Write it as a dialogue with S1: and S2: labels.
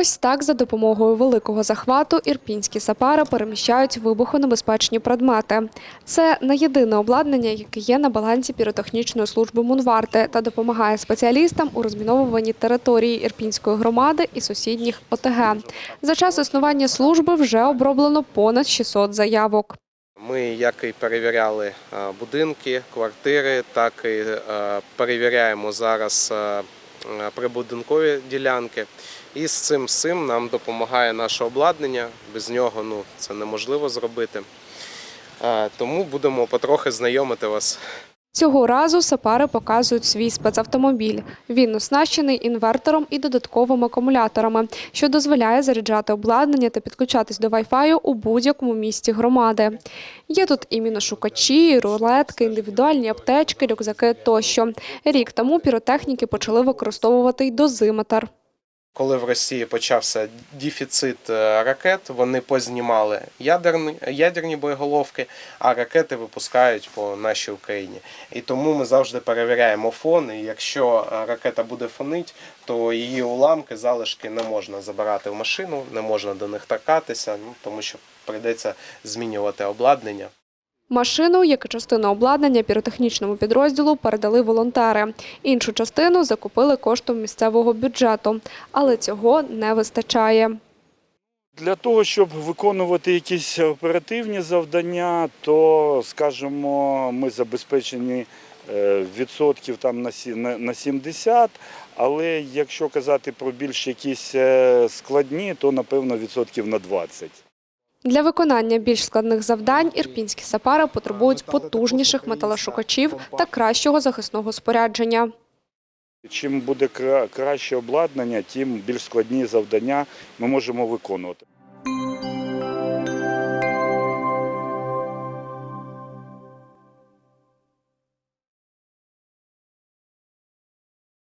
S1: Ось так за допомогою великого захвату ірпінські сапари переміщають вибухонебезпечні предмети. Це не єдине обладнання, яке є на балансі піротехнічної служби Мунварти та допомагає спеціалістам у розміновуванні території ірпінської громади і сусідніх ОТГ. За час існування служби вже оброблено понад 600 заявок.
S2: Ми як і перевіряли е, будинки, квартири, так і е, перевіряємо зараз е, прибудинкові ділянки. І з цим з нам допомагає наше обладнання. Без нього ну, це неможливо зробити. Е, Тому будемо потрохи знайомити вас
S1: Цього разу сапари показують свій спецавтомобіль. Він оснащений інвертором і додатковими акумуляторами, що дозволяє заряджати обладнання та підключатись до Wi-Fi у будь-якому місці громади. Є тут і міношукачі, рулетки, індивідуальні аптечки, рюкзаки тощо. Рік тому піротехніки почали використовувати й дозиметр.
S2: Коли в Росії почався дефіцит е, ракет, вони познімали ядерні, ядерні боєголовки, а ракети випускають по нашій Україні. І тому ми завжди перевіряємо фон. І якщо е, ракета буде фонить, то її уламки, залишки не можна забирати в машину, не можна до них торкатися, ну, тому що прийдеться змінювати обладнання.
S1: Машину, як і частину обладнання піротехнічному підрозділу, передали волонтери. Іншу частину закупили коштом місцевого бюджету, але цього не вистачає.
S3: Для того, щоб виконувати якісь оперативні завдання, то, скажімо, ми забезпечені е, відсотків там на сі- на на 70, але якщо казати про більш якісь е, складні, то напевно відсотків на 20.
S1: Для виконання більш складних завдань ірпінські сапари потребують потужніших металошукачів та кращого захисного спорядження.
S3: Чим буде краще обладнання, тим більш складні завдання ми можемо виконувати.